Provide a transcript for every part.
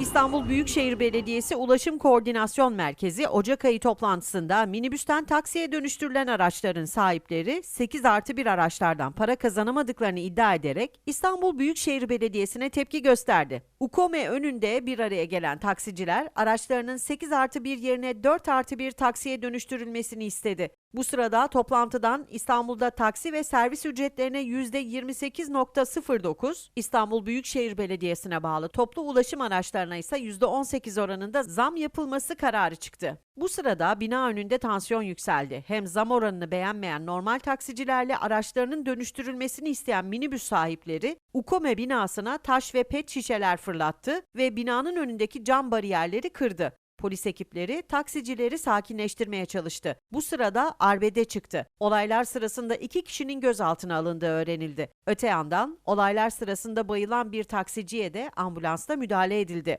İstanbul Büyükşehir Belediyesi Ulaşım Koordinasyon Merkezi Ocak ayı toplantısında minibüsten taksiye dönüştürülen araçların sahipleri 8 artı 1 araçlardan para kazanamadıklarını iddia ederek İstanbul Büyükşehir Belediyesi'ne tepki gösterdi. UKOME önünde bir araya gelen taksiciler araçlarının 8 artı 1 yerine 4 artı 1 taksiye dönüştürülmesini istedi. Bu sırada toplantıdan İstanbul'da taksi ve servis ücretlerine %28.09, İstanbul Büyükşehir Belediyesi'ne bağlı toplu ulaşım araçlarına ise %18 oranında zam yapılması kararı çıktı. Bu sırada bina önünde tansiyon yükseldi. Hem zam oranını beğenmeyen normal taksicilerle araçlarının dönüştürülmesini isteyen minibüs sahipleri UKOME binasına taş ve pet şişeler fırlattı ve binanın önündeki cam bariyerleri kırdı. Polis ekipleri taksicileri sakinleştirmeye çalıştı. Bu sırada arbede çıktı. Olaylar sırasında iki kişinin gözaltına alındığı öğrenildi. Öte yandan olaylar sırasında bayılan bir taksiciye de ambulansla müdahale edildi.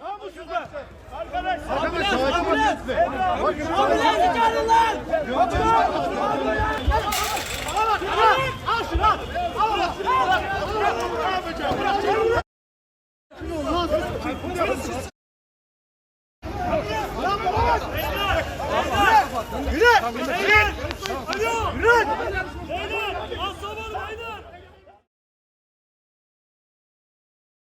Namussuzlar! Arkadaş. Bakın Ambulans çağırın lan! Ambulans! Yürü! Yürü! Yürü!